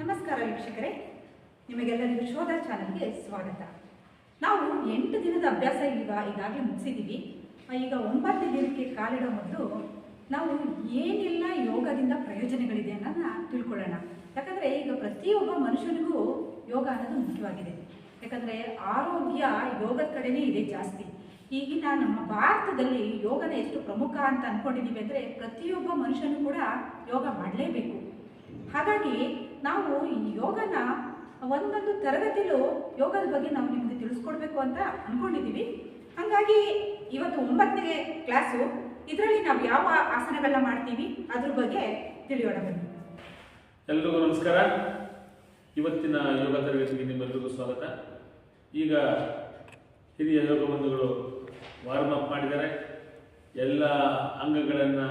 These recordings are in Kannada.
ನಮಸ್ಕಾರ ವೀಕ್ಷಕರೇ. ನಿಮಗೆಲ್ಲರಿಗೂ ಶೋಧ ಚಾನಲ್ಗೆ ಸ್ವಾಗತ. ನಾವು ಎಂಟು ದಿನದ ಅಭ್ಯಾಸ ಈಗ ಈಗಾಗಲೇ ಮುಗಿಸಿದ್ದೀವಿ ಈಗ ಒಂಬತ್ತು ದಿನಕ್ಕೆ ಕಾಲಿಡೋ ಮೊದಲು ನಾವು ಏನೆಲ್ಲ ಯೋಗದಿಂದ ಪ್ರಯೋಜನಗಳಿದೆ ಅನ್ನೋದನ್ನ ತಿಳ್ಕೊಳ್ಳೋಣ. ಯಾಕಂದರೆ ಈಗ ಪ್ರತಿಯೊಬ್ಬ ಮನುಷ್ಯನಿಗೂ ಯೋಗ ಅನ್ನೋದು ಮುಖ್ಯವಾಗಿದೆ. ಯಾಕಂದರೆ ಆರೋಗ್ಯ ಯೋಗದ ಕಡೆನೇ ಇದೆ ಜಾಸ್ತಿ. ಈಗಿನ ನಮ್ಮ ಭಾರತದಲ್ಲಿ ಯೋಗನ ಎಷ್ಟು ಪ್ರಮುಖ ಅಂತ ಅಂದ್ಕೊಂಡಿದ್ದೀವಿ ಅಂದರೆ ಪ್ರತಿಯೊಬ್ಬ ಮನುಷ್ಯನೂ ಕೂಡ ಯೋಗ ಮಾಡಲೇಬೇಕು. ಹಾಗಾಗಿ ನಾವು ಈ ಯೋಗನ ಒಂದೊಂದು ತರಗತಿಲೂ ಯೋಗದ ಬಗ್ಗೆ ನಾವು ನಿಮಗೆ ತಿಳಿಸ್ಕೊಡ್ಬೇಕು ಅಂತ ಅಂದ್ಕೊಂಡಿದ್ದೀವಿ ಹಾಗಾಗಿ ಇವತ್ತು ಒಂಬತ್ತನೇ ಕ್ಲಾಸು. ಇದರಲ್ಲಿ ನಾವು ಯಾವ ಆಸನಗಳನ್ನ ಮಾಡ್ತೀವಿ? ಅದ್ರ ಬಗ್ಗೆ ತಿಳಿಯೋಣ ಎಲ್ರಿಗೂ ನಮಸ್ಕಾರ. ಇವತ್ತಿನ ಯೋಗ ತರಗತಿಗೆ ನಿಮ್ಮೆಲ್ಲರಿಗೂ ಸ್ವಾಗತ. ಈಗ ಹಿರಿಯ ಯೋಗ ಬಂಧುಗಳು ವಾರ್ಮ್ ಅಪ್ ಮಾಡಿದ್ದಾರೆ. ಎಲ್ಲ ಅಂಗಗಳನ್ನು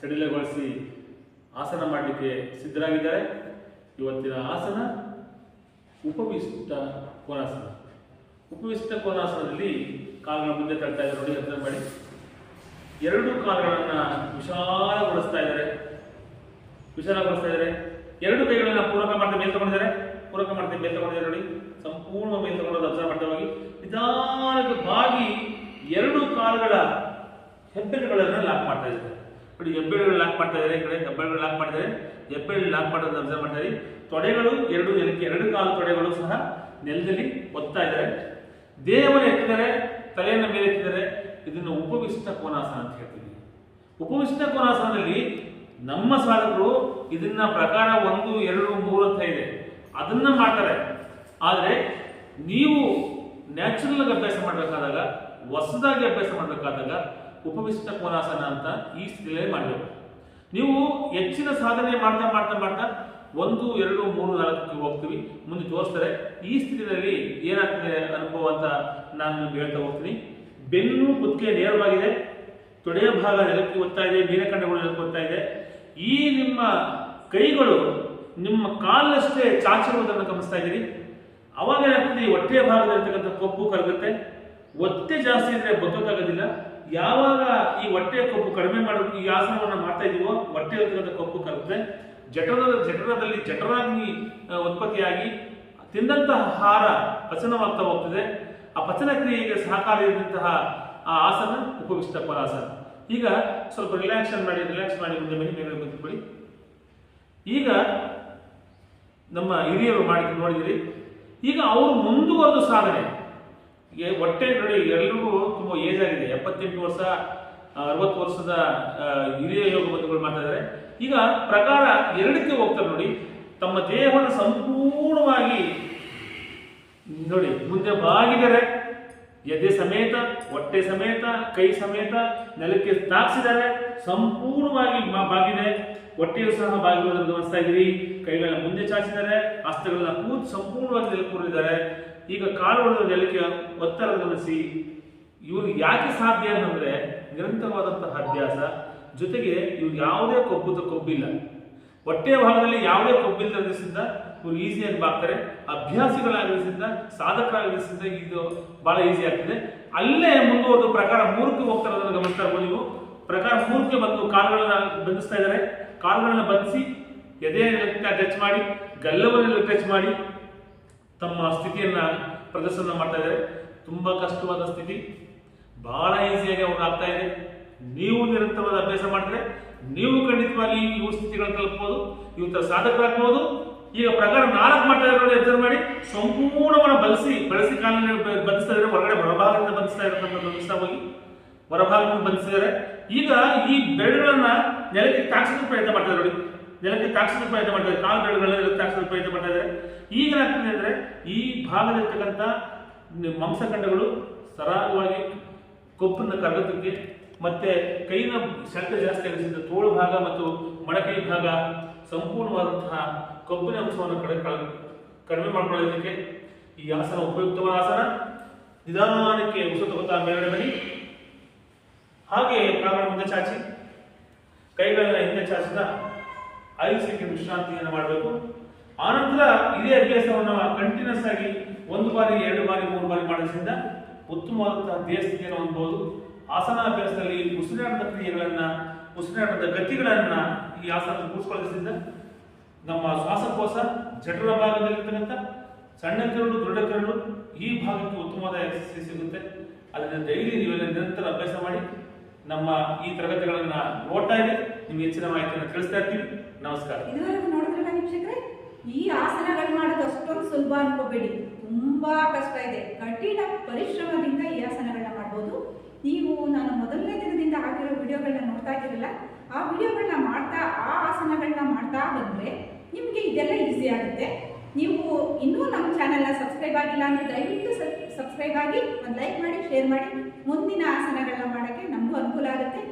ಸಡಿಲಗೊಳಿಸಿ ಆಸನ ಮಾಡಲಿಕ್ಕೆ ಸಿದ್ಧರಾಗಿದ್ದಾರೆ. ಇವತ್ತಿನ ಆಸನ ಉಪವಿಷ್ಟ ಕೋನಾಸನ. ಉಪವಿಷ್ಟ ಕೋನಾಸನದಲ್ಲಿ ಕಾಲುಗಳ ಮುಂದೆ ತಳ್ತಾ ಇದ್ದಾರೆ ನೋಡಿ ಅಬ್ಸರ್ವ್ ಮಾಡಿ. ಎರಡು ಕಾಲುಗಳನ್ನು ವಿಶಾಲಗೊಳಿಸ್ತಾ ಇದ್ದಾರೆ. ವಿಶಾಲಗೊಳಿಸ್ತಾ ಇದ್ದಾರೆ. ಎರಡು ಕೈಗಳನ್ನು ಪೂರಕ ಮಾಡ್ತಾ ಮೇಲೆ ತಗೊಂಡಿದ್ದಾರೆ. ಪೂರಕ ಮಾಡ್ತಾ ಮೇಲೆ ತಗೊಂಡಿದ್ದಾರೆ ನೋಡಿ. ಸಂಪೂರ್ಣ ಮೇಲೆ ತಗೊಂಡು ಅಬ್ಸರ್ವ್ ಮಾಡ್ತಾ ಹೋಗಿ. ನಿಧಾನಕ್ಕೆ ಬಾಗಿ ಎರಡು ಕಾಲುಗಳ ಹೆಬ್ಬೆರುಗಳನ್ನು ಲಾಕ್ ಮಾಡ್ತಾ ಇದ್ದಾರೆ. ನೋಡಿ ಹೆಬ್ಬೆರಳು ಲಾಕ್ ಮಾಡ್ತಾ ಇದ್ದಾರೆ ಈ ಕಡೆ? ಹೆಬ್ಬೆರಳು ಲಾಕ್ ಮಾಡಿದರೆ ಹೆಬ್ಬೆರಳು ಲಾಕ್ ಮಾಡೋದು ಅಬ್ಸರ್ವ್ ಮಾಡ್ತಾ ಇದ್ದೀವಿ ತೊಡೆಗಳು ಎರಡು ನೆಲಕ್ಕೆ, ಎರಡು ಕಾಲು ತೊಡೆಗಳು ಸಹ ನೆಲದಲ್ಲಿ ಒತ್ತಾ ಇದ್ದಾರೆ. ದೇಹವನ್ನು ಎತ್ತಿದ್ದಾರೆ, ತಲೆಯನ್ನು ಮೇಲೆ ಎತ್ತಿದ್ದಾರೆ. ಇದನ್ನು ಉಪವಿಷ್ಟ ಕೋನಾಸನ ಅಂತ ಹೇಳ್ತೀವಿ. ಉಪವಿಷ್ಟ ಕೋನಾಸನದಲ್ಲಿ ನಮ್ಮ ಸಾಧಕರು ಇದನ್ನ ಪ್ರಕಾರ ಒಂದು, ಎರಡು, ಮೂರು ಅಂತ ಇದೆ. ಅದನ್ನ ಮಾಡ್ತಾರೆ. ಆದರೆ ನೀವು ನ್ಯಾಚುರಲ್ ಅಭ್ಯಾಸ ಮಾಡಬೇಕಾದಾಗ, ಹೊಸದಾಗಿ ಅಭ್ಯಾಸ ಮಾಡಬೇಕಾದಾಗ ಉಪವಿಷ್ಟ ಕೋನಾಸನ ಅಂತ ಈ ಸ್ಥಿತಿಯಲ್ಲೇ ಮಾಡಬೇಕು. ನೀವು ಹೆಚ್ಚಿನ ಸಾಧನೆ ಮಾಡ್ತಾ ಮಾಡ್ತಾ ಮಾಡ್ತಾ ಒಂದು, ಎರಡು, ಮೂರು, ನಾಲ್ಕಕ್ಕೆ ಹೋಗ್ತೀವಿ. ಮುಂದೆ ತೋರಿಸ್ತಾರೆ. ಈ ಸ್ಥಿತಿಯಲ್ಲಿ ಏನಾಗ್ತದೆ ಅನುಭವ ಅಂತ ನಾನು ನಿಮ್ಗೆ ಹೇಳ್ತಾ ಹೋಗ್ತೀನಿ. ಬೆನ್ನು ಕುತ್ತಿಗೆ ನೇರವಾಗಿದೆ. ತೊಡೆಯ ಭಾಗ ನೆಲಕ್ಕೆ ಒತ್ತಾ ಇದೆ ಮೀನಕಂಡಗಳು ನೆಲಕ್ಕೆ ಇದೆ. ಈ ನಿಮ್ಮ ಕೈಗಳು ನಿಮ್ಮ ಕಾಲಷ್ಟೇ ಚಾಚಿರುವುದನ್ನು ಗಮನಿಸ್ತಾ ಇದ್ದೀರಿ. ಅವಾಗ ಏನಾಗ್ತದೆ? ಹೊಟ್ಟೆಯ ಭಾಗದಲ್ಲಿರ್ತಕ್ಕಂಥ ಕೊಬ್ಬು ಕರಗುತ್ತೆ. ಒತ್ತೆ ಜಾಸ್ತಿ ಇದ್ರೆ ಬಗ್ಗೋಕ್ಕಾಗೋದಿಲ್ಲ. ಯಾವಾಗ ಈ ಹೊಟ್ಟೆಯ ಕೊಬ್ಬು ಕಡಿಮೆ ಮಾಡಬೇಕು ಈ ಆಸನವನ್ನು ಮಾಡ್ತಾ ಇದೀವೋ, ಹೊಟ್ಟೆ ಇರ್ತಕ್ಕಂಥ ಕೊಬ್ಬು ಕರಗುತ್ತೆ ಜಠರದ, ಜಠರದಲ್ಲಿ ಜಠರಾಗ್ನಿ ಉತ್ಪತ್ತಿಯಾಗಿ ತಿಂದಂತಹ ಆಹಾರ ಪಚನವಾಗ್ತಾ ಹೋಗ್ತದೆ. ಆ ಪಚನ ಕ್ರಿಯೆಗೆ ಸಹಕಾರಿಯಾದಂತಹ ಆ ಆಸನ ಉಪವಿಷ್ಟ ಪರಾಸನ. ಈಗ ಸ್ವಲ್ಪ ರಿಲ್ಯಾಕ್ಷನ್ ಮಾಡಿ ರಿಲ್ಯಾಕ್ಸ್ ಮಾಡಿ ಮುಂದೆ ಬನ್ನಿ ಮೇಲೆ ಬಂದುಕೊಳ್ಳಿ ಈಗ ನಮ್ಮ ಹಿರಿಯರು ಮಾಡಿ ನೋಡಿದಿರಿ. ಈಗ ಅವರು ಮುಂದುವರೆದು ಸಾಧನೆ. ಹೊಟ್ಟೆ ನೋಡಿ ಎಲ್ಲರಿಗೂ ತುಂಬ ಏಜ್ ಆಗಿದೆ. ಎಪ್ಪತ್ತೆಂಟು ವರ್ಷ ಅರವತ್ತು ವರ್ಷದ ಹಿರಿಯ ಯೋಗ ಬಂಧುಗಳು ಮಾಡ್ತಾ ಈಗ ಪ್ರಕಾರ ಎರಡಕ್ಕೆ ಹೋಗ್ತಾರೆ ನೋಡಿ. ತಮ್ಮ ದೇಹವನ್ನು ಸಂಪೂರ್ಣವಾಗಿ ನೋಡಿ, ಮುಂದೆ ಬಾಗಿದ್ದಾರೆ ಎದೆ ಸಮೇತ, ಹೊಟ್ಟೆ ಸಮೇತ, ಕೈ ಸಮೇತ ನೆಲಕ್ಕೆ ತಾಕ್ಸಿದ್ದಾರೆ ಸಂಪೂರ್ಣವಾಗಿ ಬಾಗಿದೆ. ಹೊಟ್ಟೆಯು ಸಹ ಬಾಗಿರುವುದನ್ನು ಗಮನಿಸ್ತಾ ಇದ್ದೀರಿ ಕೈಗಳನ್ನ ಮುಂದೆ ಚಾಚಿದ್ದಾರೆ ಹಸ್ತಗಳನ್ನ ಕೂತ್ ಸಂಪೂರ್ಣವಾಗಿ ನೆಲೆಕೊಂಡಿದ್ದಾರೆ ಈಗ ಕಾಲುಗಳನ್ನು ನೆಲಕ್ಕೆ ಒತ್ತಡ ಗಮನಿಸಿ, ಇವರು ಯಾಕೆ ಸಾಧ್ಯ ಅಂತಂದ್ರೆ ನಿರಂತರವಾದಂತಹ ಅಭ್ಯಾಸ. ಜೊತೆಗೆ ಇವ್ರು ಯಾವುದೇ ಕೊಬ್ಬು ಕೊಬ್ಬಿಲ್ಲ. ಹೊಟ್ಟೆಯ ಭಾಗದಲ್ಲಿ ಯಾವುದೇ ಕೊಬ್ಬಿಲ್ಲದ್ರಿಂದ ಇವರು ಈಸಿಯಾಗಿ ಬಾಗ್ತಾರೆ. ಅಭ್ಯಾಸಿಗಳಾಗಿದ್ದರಿಂದ ಸಾಧಕರಾಗಿಸಿದ್ದ ಇದು ಬಹಳ ಈಸಿ ಆಗ್ತದೆ. ಅಲ್ಲೇ ಮುಂದುವರೆದು ಪ್ರಕಾರ ಮೂರಕ್ಕೆ ಹೋಗ್ತಾರೆ ಗಮನಿಸ್ತಾ ಇರ್ಬೋದು ನೀವು. ಪ್ರಕಾರ ಮೂರಕ್ಕೆ ಬಂದು ಕಾಲುಗಳನ್ನ ಬಂಧಿಸ್ತಾ ಇದ್ದಾರೆ. ಕಾಲುಗಳನ್ನ ಬಂಧಿಸಿ ಎದೆಯನ್ನ ಟಚ್ ಮಾಡಿ, ಗಲ್ಲವನ್ನೆಲ್ಲ ಟಚ್ ಮಾಡಿ ತಮ್ಮ ಸ್ಥಿತಿಯನ್ನ ಪ್ರದರ್ಶನ ಮಾಡ್ತಾ ಇದ್ದಾರೆ. ತುಂಬಾ ಕಷ್ಟವಾದ ಸ್ಥಿತಿ. ಬಹಳ ಈಸಿಯಾಗಿ ಅವ್ರು ಆಗ್ತಾ ಇದೆ. ನೀವು ನಿರಂತರವಾದ ಅಭ್ಯಾಸ ಮಾಡಿದ್ರೆ ನೀವು ಖಂಡಿತವಾಗಿ ಇವು ಸ್ಥಿತಿಗಳನ್ನು ತಲುಪಬಹುದು ಇವತ್ತರ ಸಾಧಕರಾಗಬಹುದು ಈಗ ಪ್ರಕಾರ ನಾಲ್ಕು ಮಾಡ್ತಾ ಇರೋದು ಎಚ್ಚರ ಮಾಡಿ. ಸಂಪೂರ್ಣವನ್ನು ಬಳಸಿ ಬಳಸಿ ಕಾಲನ್ನು ಬಂಧಿಸ್ತಾ ಇದ್ರೆ ಹೊರಗಡೆ ಹೊರಭಾಗದಿಂದ ಬಂಧಿಸ್ತಾ ಇರೋದನ್ನ ಗಮನಿಸ್ತಾ ಹೋಗಿ. ಹೊರಭಾಗದಿಂದ ಬಂಧಿಸಿದ್ದಾರೆ. ಈಗ ಈ ಬೆರಳುಗಳನ್ನ ನೆಲಕ್ಕೆ ತಾಕ್ಸೋದಕ್ಕೆ ಪ್ರಯತ್ನ ಮಾಡ್ತಾರೆ ನೋಡಿ. ನೆಲಕ್ಕೆ ತಾಕ್ಸೋದಕ್ಕೆ ಪ್ರಯತ್ನ ಮಾಡ್ತಾರೆ ಕಾಲು ಬೆರಳುಗಳನ್ನ ತಾಕ್ಸೋದಕ್ಕೆ ಪ್ರಯತ್ನ ಮಾಡ್ತಾ ಈಗ ಅಂದ್ರೆ ಈ ಭಾಗದಲ್ಲಿರ್ತಕ್ಕಂಥ ಮಾಂಸಖಂಡಗಳು ಸರಾಗವಾಗಿ ಕೊಬ್ಬನ್ನು ಕರಗೋದಕ್ಕೆ ಮತ್ತೆ ಕೈನ ಶಕ್ತ ಜಾಸ್ತಿ ಆಗಿದ್ದ ತೋಳು ಭಾಗ ಮತ್ತು ಮಡಕೈ ಭಾಗ ಸಂಪೂರ್ಣವಾದಂತಹ ಕೊಬ್ಬಿನ ಅಂಶವನ್ನು ಕಡೆ ಕಡಿಮೆ ಮಾಡಿಕೊಳ್ಳೋದಕ್ಕೆ ಈ ಆಸನ ಉಪಯುಕ್ತವಾದ ಆಸನ. ನಿಧಾನಕ್ಕೆ ಹೊಸ ತಗೋತಾ ಬನ್ನಿ. ಹಾಗೆ ಬ್ರಾಹ್ಮಣ ಮುಂದೆ ಚಾಚಿ, ಕೈಗಳನ್ನ ಹಿಂದೆ ಚಾಚಿದ ಐದು ಸೆಕೆಂಡ್ ವಿಶ್ರಾಂತಿಯನ್ನು ಮಾಡಬೇಕು. ಆನಂತರ ಇದೇ ಅಭ್ಯಾಸವನ್ನು ಕಂಟಿನ್ಯೂಸ್ ಆಗಿ ಒಂದು ಬಾರಿ, ಎರಡು ಬಾರಿ, ಮೂರು ಬಾರಿ ಮಾಡೋದ್ರಿಂದ ಉತ್ತಮವಾದಂತಹ ದೇಹ ಸ್ಥಿತಿಯನ್ನು ಆಸನ ಅಭ್ಯಾಸದಲ್ಲಿ ಉಸಿರಾಟದ ಕ್ರಿಯೆಗಳನ್ನ, ಉಸಿರಾಟದ ಗತಿಗಳನ್ನ ಈ ಆಸನ ಕೂಡಿಸ್ಕೊಳ್ಳೋದ್ರಿಂದ ನಮ್ಮ ಶ್ವಾಸಕೋಶ ಜಠರ ಭಾಗದಲ್ಲಿರ್ತಕ್ಕಂಥ ಸಣ್ಣ ಕರಳು, ದೊಡ್ಡ ಕರಳು ಈ ಭಾಗಕ್ಕೆ ಉತ್ತಮವಾದ ಎಕ್ಸಸೈಸ್ ಸಿಗುತ್ತೆ. ಅದನ್ನ ಡೈಲಿ ನೀವೆಲ್ಲ ನಿರಂತರ ಅಭ್ಯಾಸ ಮಾಡಿ ನಮ್ಮ ಈ ತರಗತಿಗಳನ್ನ ನೋಡ್ತಾ ಇದೆ. ನಿಮ್ಗೆ ಹೆಚ್ಚಿನ ಮಾಹಿತಿಯನ್ನು ತಿಳಿಸ್ತಾ ಇರ್ತೀವಿ. ನಮಸ್ಕಾರ. ಇದುವರೆಗೂ ನೋಡಿದ್ರಲ್ಲ ವೀಕ್ಷಕರೇ, ಈ ಆಸನಗಳು ಮಾಡೋದು ಅಷ್ಟೊಂದು ಸುಲಭ ಅನ್ಕೋಬೇಡಿ. ತುಂಬಾ ಕಷ್ಟ ಇದೆ. ಕಠಿಣ ಪರಿಶ್ರಮದಿಂದ ಈ ಆಸನಗಳನ್ನ ಮಾಡ್ಬೋದು. ನೀವು ನಾನು ಮೊದಲನೇ ದಿನದಿಂದ ಹಾಕಿರೋ ವಿಡಿಯೋಗಳನ್ನ ನೋಡ್ತಾ ಇದ್ದೀರಲ್ಲ, ಆ ವಿಡಿಯೋಗಳನ್ನ ಮಾಡ್ತಾ, ಆ ಆಸನಗಳನ್ನ ಮಾಡ್ತಾ ಬಂದ್ರೆ ನಿಮಗೆ ಇದೆಲ್ಲ ಈಸಿ ಆಗುತ್ತೆ. ನೀವು ಇನ್ನೂ ನಮ್ಮ ಚಾನೆಲ್ನ ಸಬ್ಸ್ಕ್ರೈಬ್ ಆಗಿಲ್ಲ ಅಂದರೆ ದಯವಿಟ್ಟು ಸಬ್ಸ್ಕ್ರೈಬ್ ಆಗಿ ಒಂದು ಲೈಕ್ ಮಾಡಿ, ಶೇರ್ ಮಾಡಿ. ಮುಂದಿನ ಆಸನಗಳನ್ನ ಮಾಡೋಕ್ಕೆ ನಮಗೂ ಅನುಕೂಲ ಆಗುತ್ತೆ.